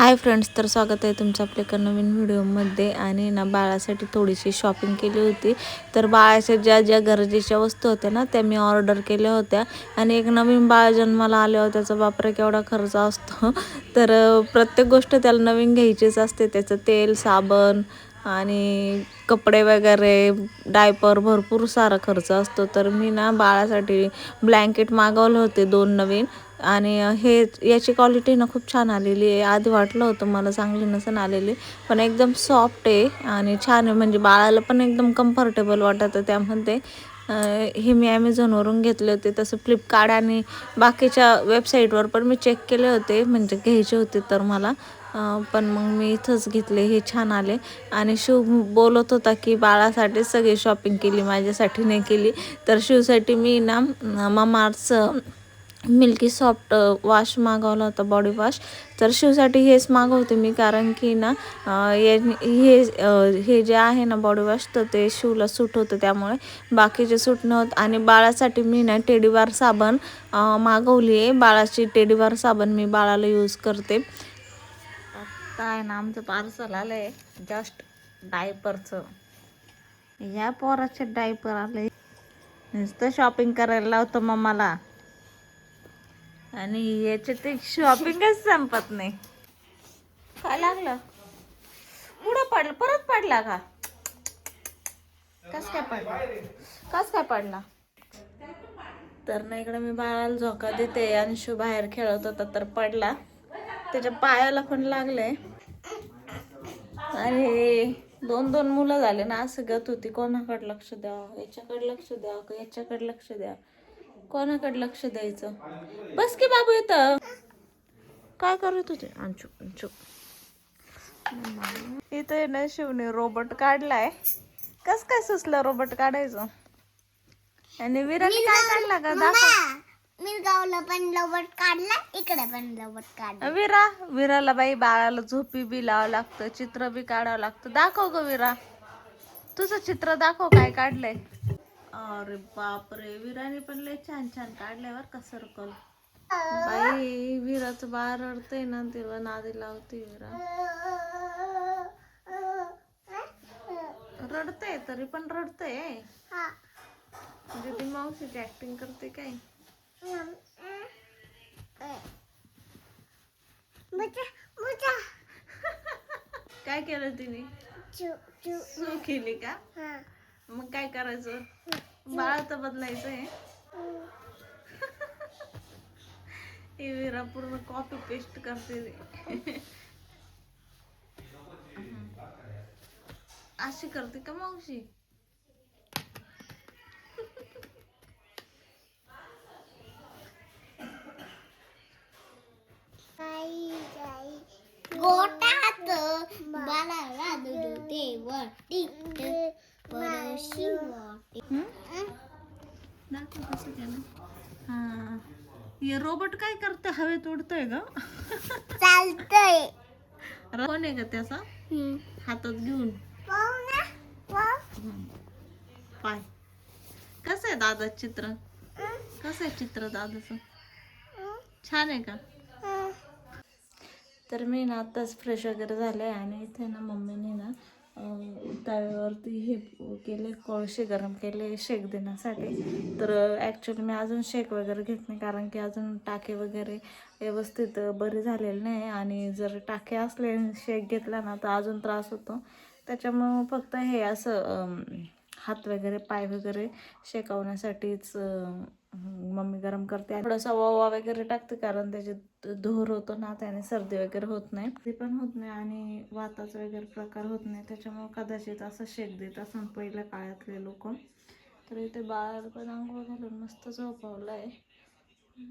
Hi friends तर स्वागत आहे तुमचं आपल्या एका नवीन व्हिडिओमध्ये. आणि ना बाळासाठी थोडीशी शॉपिंग केली होती. तर बाळाच्या ज्या ज्या गरजेच्या वस्तू होत्या ना त्या मी ऑर्डर केल्या होत्या. आणि एक नवीन बाळ जन्माला आल्यावर त्याचा बापरे केवढा खर्च असतो. तर प्रत्येक गोष्ट त्याला नवीन घ्यायचीच असते. त्याचं तेल साबण आणि कपडे वगैरे डायपर भरपूर सारा खर्च असतो. तर मी ना बाळासाठी ब्लँकेट मागवले होते दोन नवीन. आणि हे याची क्वालिटी ना खूप छान आलेली आहे. आधी वाटलं होतं मला चांगली नसेल आलेली पण एकदम सॉफ्ट आहे आणि छान आहे. म्हणजे बाळाला पण एकदम कम्फर्टेबल वाटत त्यामध्ये. हे मी ॲमेझॉनवरून घेतले होते तसं फ्लिपकार्ट आणि बाकीच्या वेबसाईटवर पण मी चेक केले होते. म्हणजे घ्यायचे होते तर मला. पण मग मी इथंच घेतले हे छान आले. आणि शिव बोलत होता की बाळासाठी सगळी शॉपिंग केली माझ्यासाठी नाही केली. तर शिवसाठी मी ना मामार्थचं मिल्की सॉफ्ट वॉश मागवला होता बॉडी वॉश तर शिवसाठी हेच मागवते मी कारण की ना ये हे हे जे आहे ना बॉडी वॉश तर ते शिवला सूट होतं त्यामुळे. बाकीचे सूट नव्हतं आणि बाळासाठी मी ना टेडीवार साबण मागवली आहे. बाळाची टेडीवार साबण मी बाळाला यूज करते. आत्ता आहे ना आमचं पार्सल आलं आहे जस्ट डायपरचं या पोराचे डायपर आले. नुसतं शॉपिंग करायला लावतं मम्माला. आणि याचे ते शॉपिंगच संपत नाही. काय लागलं? पुढं पडलं? परत पडला का? कस काय पडला? कस काय पडला? तर ना इकडे मी बाळाला झोका देते अंशू बाहेर खेळत होता तर पडला. त्याच्या पायाला पण लागले आणि दोन दोन मुलं झाले ना असं गत होती. कोणाकडे लक्ष द्यावं? याच्याकडे लक्ष द्यावं का याच्याकडे लक्ष द्यावं? कोणाकडे लक्ष द्यायचं? बस की बाबू येतं काय करत होते अंचू अंचू इथे ना शिवने रोबोट काढलाय. कस काय सुचलं रोबोट काढायचं? आणि विराने काय काढला का दाखव. मी गावला पण लवट काढला इकडे पण लवट काढला. विरा विराला बाई बाळाला झोपी बी लावावं लागतं चित्र बी काढावं लागतं. दाखव ग विरा. तुझं चित्र दाखव काय काढलंय. अरे बापरे विराने पण लय छान छान काढलंय बर का सर्कल बाई विराचं बाळ रडतंय ना तिला नादी लावते विरा. रडतंय तरी पण रडतंय. म्हणजे ती मावशीची ऍक्टिंग करते काय? काय केलं तिने? केली का? मग काय करायचं? बाळ तर बदलायचं आहे विरा पूर्ण कॉपी पेस्ट करते रे. अशी करते का मावशी? गोटा बालाला दाखव कसं केलं. हा. हे रोबोट काय करते? हवेत उडतोय ग. चालतंय. कोण आहे का त्याचा? हातात घेऊन. पाय. कसं आहे दादा चित्र? कसं आहे चित्र दादाचं? छान आहे का? तर मी ना आत्ताच फ्रेश वगैरे झाले आणि इथे ना मम्मीने ना तव्यावरती हे केले कोळसे गरम केले शेक देण्यासाठी. तर ॲक्च्युली मी अजून शेक वगैरे घेत नाही कारण की अजून टाके वगैरे व्यवस्थित बरे झालेले नाही. आणि जर टाके असले शेक घेतला ना तर अजून त्रास होतो. त्याच्यामुळं फक्त हे असं हात वगैरे पाय वगैरे शेकवण्यासाठीच मम्मी गरम करते थोडासा ओवा वगैरे टाकते कारण त्याचे धूर होतो ना त्याने सर्दी वगैरे होत नाही. ते पण होत नाही आणि वाताचा वगैरे प्रकार होत नाही त्याच्यामुळे कदाचित असं शेक देत असं पहिल्या काळातले लोक. तर इथे बाळ पण आंघोळ घालून मस्त झोपवलं आहे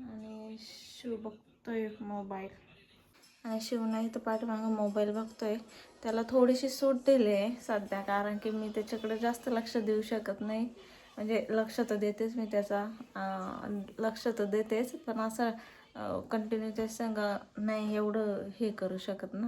आणि शिव बघतोय मोबाईल. आणि शिवना इथं पाठीमागं मोबाईल बघतोय. त्याला थोडीशी सूट दिली आहे सध्या कारण की मी त्याच्याकडे जास्त लक्ष देऊ शकत नाही. म्हणजे लक्ष तर देतेच मी त्याचा लक्ष तर देतेच पण असं कंटिन्यू ते संग नाही एवढं हे करू शकत ना.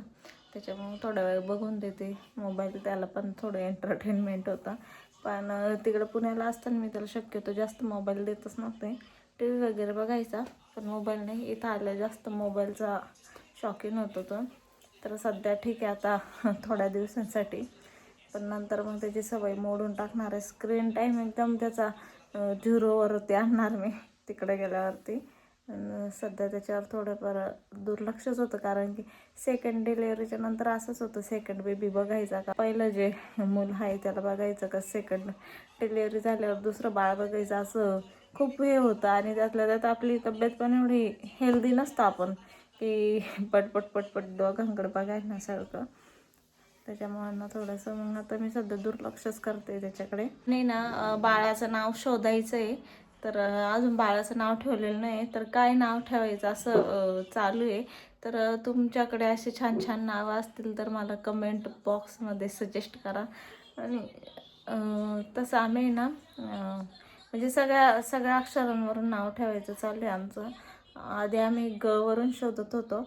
त्याच्यामुळे थोडा वेळ बघून देते. मोबाईल त्याला पण थोडं एंटरटेनमेंट होतं. पण तिकडं पुण्याला असताना मी त्याला शक्यतो जास्त मोबाईल देतच नव्हते. टी व्ही वगैरे बघायचा पण मोबाईल नाही. इथं आल्या जास्त मोबाईलचा शौकीन होतो तो तर सध्या ठीक आहे आता थोड्या दिवसांसाठी. पण नंतर मग त्याची सवय मोडून टाकणार आहे. स्क्रीन टाईम एकदम त्याचा झिरोवरती आणणार मी तिकडे गेल्यावरती. सध्या त्याच्यावर थोडंफार दुर्लक्षच होतं कारण की सेकंड डिलेवरीच्या नंतर असंच होतं सेकंड बेबी बघायचा का? पहिलं जे मूल आहे त्याला बघायचं का? सेकंड डिलेवरी झाल्यावर दुसरं बाळ बघायचं असं खूप हे होतं. आणि त्यातल्या त्यात आपली तब्येत पण एवढी हेल्दी नसतं आपण की पटपट पटपट दोघांकडे सारखं. त्याच्यामुळे ना थोडंसं मग आता मी सध्या दुर्लक्षच करते त्याच्याकडे. नाही ना बाळाचं नाव शोधायचं आहे तर अजून बाळाचं नाव ठेवलेलं नाही तर काय नाव ठेवायचं असं चालू आहे तर तुमच्याकडे असे छान छान नावं असतील तर मला कमेंट बॉक्समध्ये सजेस्ट करा. आणि तसं आम्ही ना म्हणजे सगळ्या सगळ्या अक्षरांवरून नाव ठेवायचं चालू आहे आमचं. आधी आम्ही ग वरून शोधत होतो.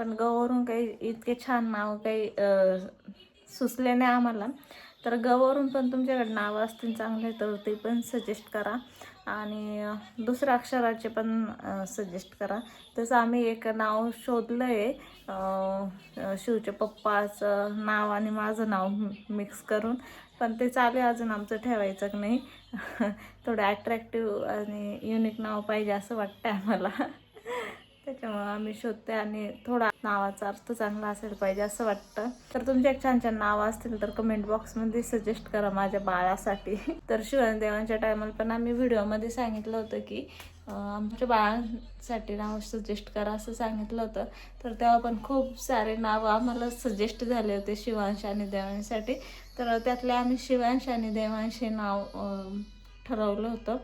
पण गवरून काही इतके छान नाव काही सुचले नाही आम्हाला. तर गवरून पण तुमच्याकडे नावं असतील चांगले तर ते पण सजेस्ट करा. आणि दुसऱ्या अक्षराचे पण सजेस्ट करा. तसं आम्ही एक नाव शोधलं आहे शिवच्या पप्पाचं नाव आणि माझं नाव मिक्स करून. पण ते चालू अजून आमचं ठेवायचं की नाही. थोडं ॲट्रॅक्टिव्ह आणि युनिक नाव पाहिजे असं वाटतं आम्हाला. त्याच्यामुळं आम्ही शोधते आणि थोडा नावाचा अर्थ चांगला असायला पाहिजे असं वाटतं. तर तुमच्या छान छान नावं असतील तर कमेंट बॉक्समध्ये सजेस्ट करा माझ्या बाळासाठी. तर शिवणदेवांच्या टायमाला पण आम्ही व्हिडिओमध्ये सांगितलं होतं की आमच्या बाळांसाठी नाव सजेस्ट करा असं सांगितलं होतं. तर तेव्हा पण खूप सारे नावं आम्हाला सजेस्ट झाले होते शिवांश आणि देवांसाठी. तर त्यातले आम्ही शिवांश आणि देवांशी नाव ठरवलं होतं.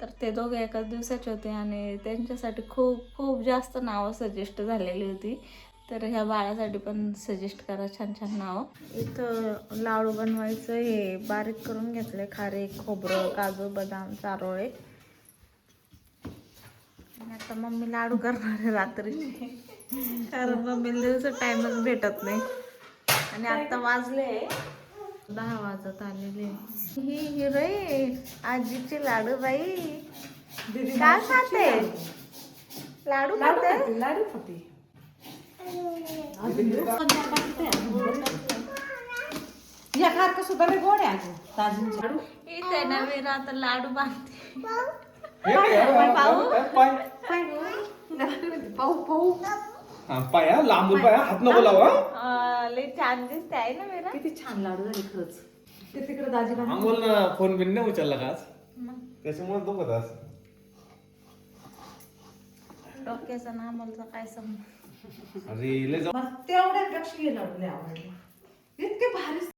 तर ते दोघे एकाच दिवसाचे होते आणि त्यांच्यासाठी खूप खूप जास्त नावं सजेस्ट झालेली होती. तर ह्या बाळासाठी पण सजेस्ट करा छान छान नावं. इथं लाडू बनवायचं हे बारीक करून घेतले खारे खोबरं काजू बदाम चारोळे. आता मम्मी लाडू करणार आहे रात्री. कारण मम्मीला दिवस टाइमच भेटत नाही. आणि आता वाजले. दहा वाजत आलेले. ही हिरो आहे आजीची लाडू बाई. काय खाते? लाडू. खाते? लाडू खाते. सुद्धा गोड आहे लाडू. इथे ना मी आता लाडू बांधते. पाहू पाहू. पाया लांबून पाया. हात नको लावा अं, लय छान दिसते आहे ना मेरा? किती छान लाडू झाले खरंच. ते तिकडे दाजीला आंघोल ना फोन बिन नाही उचलला का आज? त्याच्यामुळे दुखत आज. डोक्याचा नामलचा काय समज अरे लय मला तेवढ्यापेक्षा हे लाडू लय आवडले. इतके भारी